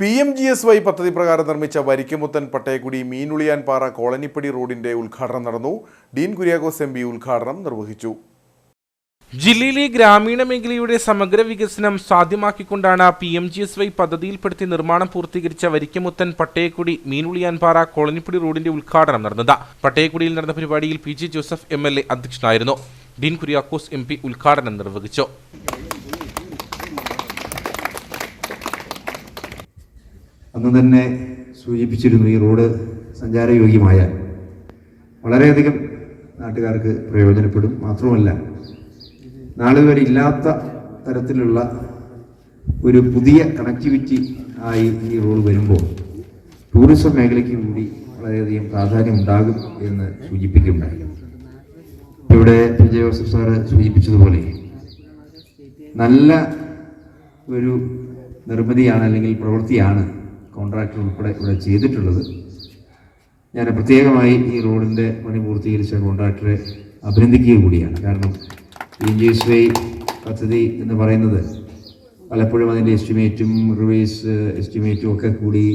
P M G S Y പദ്ധതി പ്രകാരം നിർമ്മിച്ച വരിക്കമുത്തൻ പട്ടയക്കുടി മീനുളിയാൻപാറ കോളനിപ്പടി റോഡിന്റെ ഉദ്ഘാടനം നടന്നു. ഡീൻ കുര്യാക്കോസ് എം ഉദ്ഘാടനം നിർവഹിച്ചു. ജില്ലയിലെ ഗ്രാമീണ മേഖലയുടെ സമഗ്ര വികസനം സാധ്യമാക്കിക്കൊണ്ടാണ് P M G S Y പദ്ധതിയിൽപ്പെടുത്തി നിർമ്മാണം പൂർത്തീകരിച്ച വരിക്കമുത്തൻ പട്ടയക്കുടി മീനുളിയാൻപാറ കോളനിപ്പടി റോഡിന്റെ ഉദ്ഘാടനം നടന്നത്. പട്ടയക്കുടിയിൽ നടന്ന പരിപാടിയിൽ P Joseph M L A അധ്യക്ഷനായിരുന്നു. ഡീൻ കുര്യാക്കോസ് എം പി ഉദ്ഘാടനം നിർവഹിച്ചു. അന്ന് തന്നെ സൂചിപ്പിച്ചിരുന്നു ഈ റോഡ് സഞ്ചാരയോഗ്യമായാൽ വളരെയധികം നാട്ടുകാർക്ക് പ്രയോജനപ്പെടും. മാത്രമല്ല നാളെ വരെ ഇല്ലാത്ത തരത്തിലുള്ള ഒരു പുതിയ കണക്ടിവിറ്റി ആയി ഈ റോഡ് വരുമ്പോൾ ടൂറിസം മേഖലയ്ക്ക് കൂടി വളരെയധികം പ്രാധാന്യം ഉണ്ടാകും എന്ന് സൂചിപ്പിക്കുകയുണ്ടായി. ഇവിടെ വിജയ ജോസഫ് സാറ് സൂചിപ്പിച്ചതുപോലെ നല്ല ഒരു നിർമ്മിതിയാണ് അല്ലെങ്കിൽ പ്രവൃത്തിയാണ് കോൺട്രാക്ടർ ഉൾപ്പെടെ ഇവിടെ ചെയ്തിട്ടുള്ളത്. ഞാൻ പ്രത്യേകമായി ഈ റോഡിന്റെ പണി പൂർത്തീകരിച്ച കോൺട്രാക്ടറെ അഭിനന്ദിക്കുക കൂടിയാണ്. കാരണം ജി വൈ പദ്ധതി എന്ന് പറയുന്നത് പലപ്പോഴും അതിന്റെ എസ്റ്റിമേറ്റും റിവേഴ്സ് എസ്റ്റിമേറ്റും ഒക്കെ കൂടി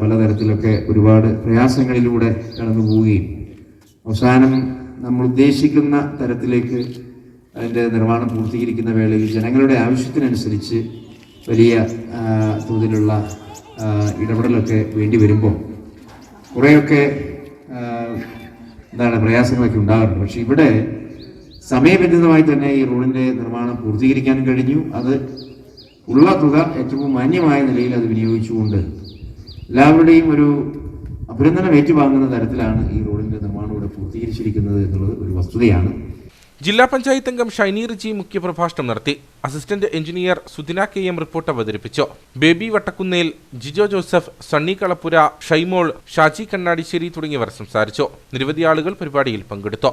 പലതരത്തിലൊക്കെ ഒരുപാട് പ്രയാസങ്ങളിലൂടെ കടന്നു പോവുകയും അവസാനം നമ്മൾ ഉദ്ദേശിക്കുന്ന തരത്തിലേക്ക് അതിന്റെ നിർമ്മാണം പൂർത്തീകരിക്കുന്ന വേളയിൽ ജനങ്ങളുടെ ആവശ്യത്തിനനുസരിച്ച് വലിയ തോതിലുള്ള ഇടപെടലൊക്കെ വേണ്ടി വരുമ്പോൾ കുറേയൊക്കെ എന്താണ് പ്രയാസങ്ങളൊക്കെ ഉണ്ടാകാറുണ്ട്. പക്ഷേ ഇവിടെ സമയബന്ധിതമായി തന്നെ ഈ റോഡിന്റെ നിർമ്മാണം പൂർത്തീകരിക്കാനും കഴിഞ്ഞു. അത് ഉള്ള തുക ഏറ്റവും മാന്യമായ നിലയിൽ അത് വിനിയോഗിച്ചുകൊണ്ട് എല്ലാവരുടെയും ഒരു അഭിനന്ദനം ഏറ്റുവാങ്ങുന്ന തരത്തിലാണ് ഈ റോഡിന്റെ നിർമ്മാണം ഇവിടെ പൂർത്തീകരിച്ചിരിക്കുന്നത് എന്നുള്ളത് ഒരു വസ്തുതയാണ്. ജില്ലാ പഞ്ചായത്ത് അംഗം ഷൈനി റിജി മുഖ്യപ്രഭാഷണം നടത്തി. Assistant engineer Sudina K M report അവതരിപ്പിച്ചു. ബേബി വട്ടക്കുന്നേൽ ജിജോ ജോസഫ് സണ്ണി കളപ്പുര ഷൈമോൾ ഷാജി കണ്ണാടിശ്ശേരി തുടങ്ങിയവർ സംസാരിച്ചു. നിരവധി ആളുകൾ പരിപാടിയിൽ പങ്കെടുത്തു.